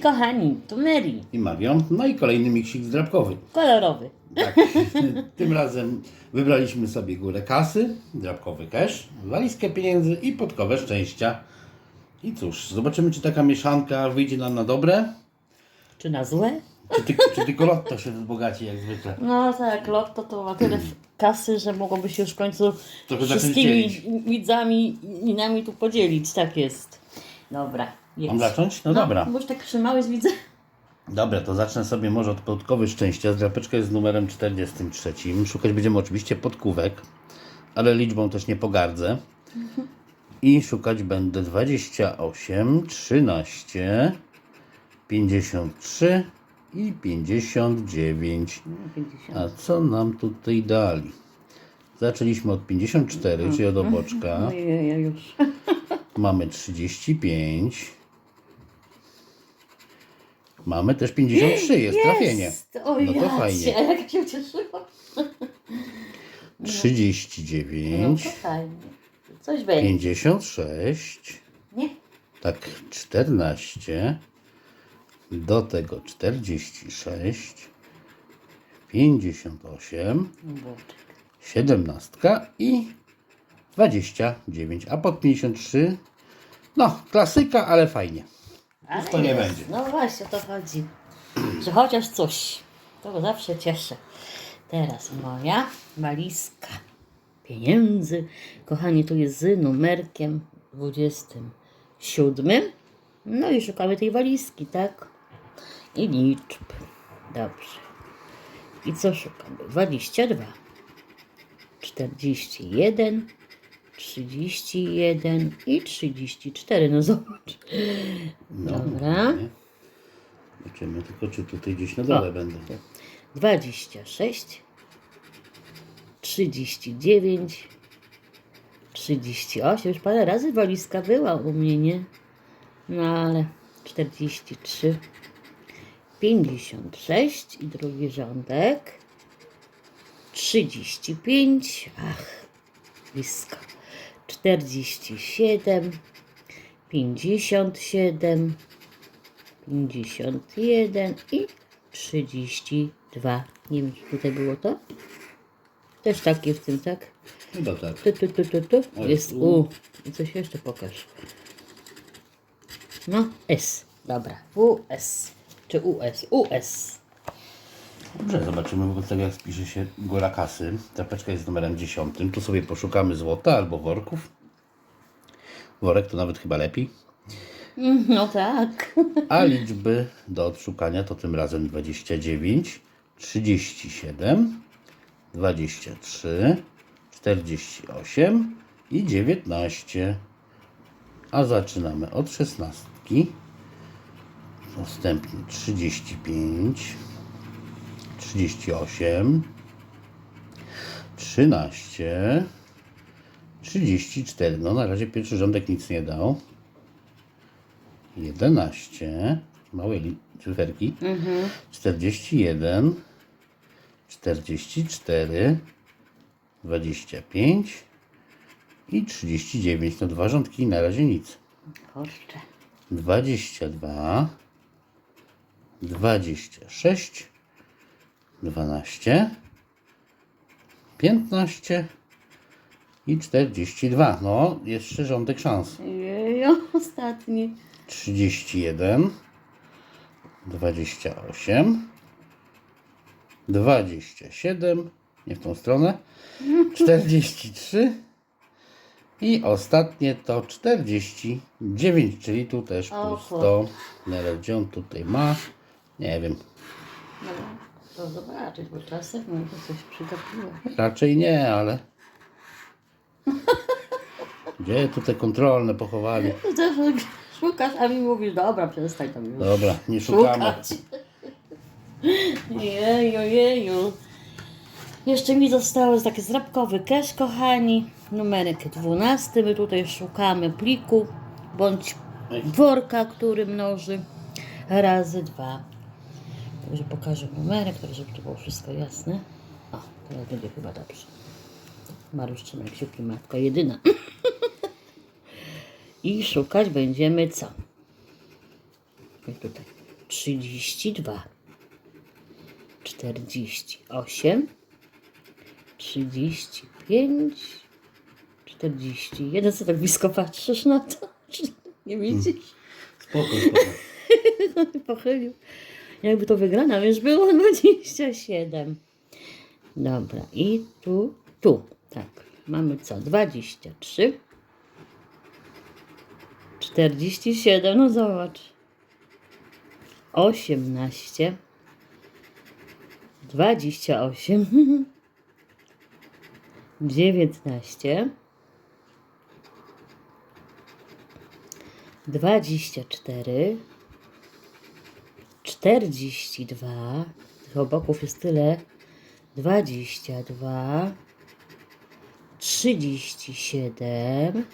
Kochani, tu Mary, i Marion. No i kolejny miksik zdrabkowy. kolorowy. Tak. Tym razem wybraliśmy sobie górę kasy, drabkowy cash, walizkę pieniędzy i podkowę szczęścia. I cóż, zobaczymy czy taka mieszanka wyjdzie nam na dobre, Czy na złe? czy, ty, czy tylko lotto się wzbogaci jak zwykle. No tak, lotto to ma tyle kasy, że mogłoby się już w końcu Trochę wszystkimi widzami i nami tu podzielić, tak jest. Dobra, jedź. Mam zacząć? No dobra. Bo już tak trzymałeś, widzę. Dobra, to zacznę sobie może od podkowy szczęścia. Zdrapeczka jest z numerem 43. Szukać będziemy oczywiście podkówek, ale liczbą też nie pogardzę. I szukać będę 28, 13, 53 i 59. A co nam tutaj dali? Zaczęliśmy od 54, czyli od oboczka. Ojej, ja już. Mamy 35. Mamy też 53, jest trafienie. O No to jacie, fajnie. jak się ucieszyłam. No 39, to fajnie. Coś będzie. 56, Nie? tak 14, do tego 46, 58, Boczek. 17 i 29, a pod 53, no klasyka, ale fajnie. Ale to nie jest. będzie. No właśnie o to chodzi. Że chociaż coś. To go zawsze cieszę. Teraz moja walizka pieniędzy. Kochani, tu jest z numerkiem 27. No i szukamy tej walizki, tak? I liczb. Dobrze. I co szukamy? 22. 41. 31 i 34. No zobacz. No, Dobra. nie? Zobaczymy tylko, czy tutaj gdzieś na dole będę. 26, 39, 38. Już parę razy walizka była u mnie, nie? No ale 43, 56 i drugi rządek. 35, ach, blisko. 47, 57, 51 i 32. Nie wiem, czy tutaj było to? Też takie w tym, tak? Chyba tak. Tu, tu, tu, tu, tu. Jest U. U. I coś jeszcze pokaż. No, S. Dobra. US. Czy US? US. Dobrze, zobaczymy wobec tego, jak spisze się góra kasy. Tapeczka jest numerem 10. Tu sobie poszukamy złota albo worków. Worek to nawet chyba lepiej. No tak. A liczby do odszukania to tym razem 29, 37, 23, 48 i 19. A zaczynamy od 16. Następnie 35, 38, 13, 34. No na razie pierwszy rządek nic nie dał. 11, małe cyferki, 41, 44, 25 i 39. No dwa rządki i na razie nic. Kurczę. 22, 26, 12, 15 i 42. No, jeszcze rządek szans. Jejo, ostatni. 31, 28, 27, nie w tą stronę, 43 i ostatnie to 49, czyli tu też pusto. On tutaj ma, nie wiem, No, to zobaczyć, bo czasem może coś przygapiło. raczej nie, ale gdzie tu te kontrolne pochowali? Szukasz, a mi mówisz, dobra, przestań tam już Dobra, nie szukamy. szukać. Jeju, jeju. Jeszcze mi zostało taki zrabkowy cash, kochani. Numerek 12. My tutaj szukamy pliku bądź worka, który mnoży razy dwa. Także pokażę numerek, tak żeby to było wszystko jasne. O, teraz będzie chyba dobrze. Marusz trzyma kciuki, matko jedyna. I szukać będziemy co? Jak tutaj. 32, 48, 35, 41. Co tak blisko patrzysz na to? Nie widzisz? Spoko, spoko. Pochylił. Jakby to wygrana, wiesz, było 27. Dobra, i tu, tu, tak. Mamy co? 23. 47, no zobacz. 18. 28. 19. 24. 42. Tych oboków jest tyle. 22. 37.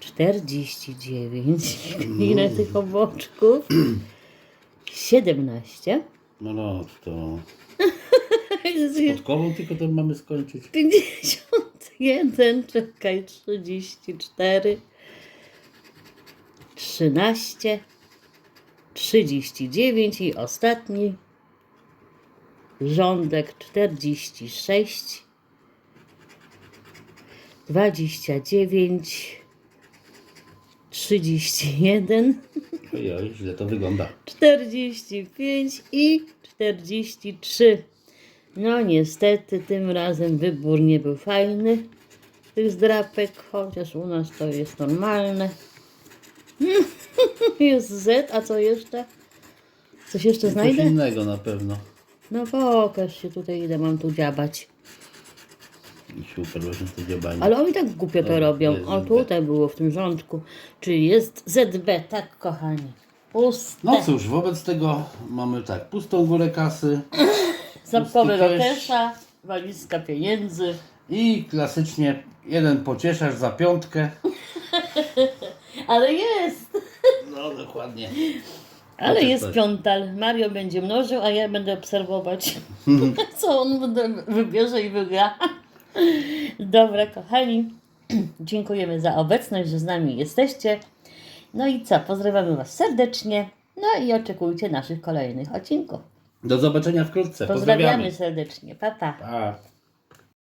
49. Ile tych oboczków? 17. No no, to podkową tylko to mamy skończyć. 51, czekaj, 34, 13, 39 i ostatni rządek 46, 29, 31, Ojoj, źle to wygląda. 45 i 43. No niestety tym razem wybór nie był fajny tych zdrapek, chociaż u nas to jest normalne. Jest Z, a co jeszcze? Coś jeszcze Coś znajdę? innego na pewno. No pokaż się tutaj, ile mam tu dziabać. I super, właśnie to dziabanie. Ale oni tak głupio to Dobra, robią. jest O, ZB. tutaj było w tym rządku. Czyli jest ZB, tak kochani. Puste. No cóż, wobec tego mamy tak, pustą górę kasy Zapkowy pusty rokesza, walizka pieniędzy. i klasycznie jeden pocieszasz za piątkę. Ale jest! No dokładnie. Ale Chociaż jest coś. piątal. Mario będzie mnożył, a ja będę obserwować, co on wy- wybierze i wygra. Dobra, kochani. Dziękujemy za obecność, że z nami jesteście. No i co? Pozdrawiamy Was serdecznie. No i oczekujcie naszych kolejnych odcinków. Do zobaczenia wkrótce. Pozdrawiamy Pozdrawiamy. serdecznie. Pa, pa. Pa.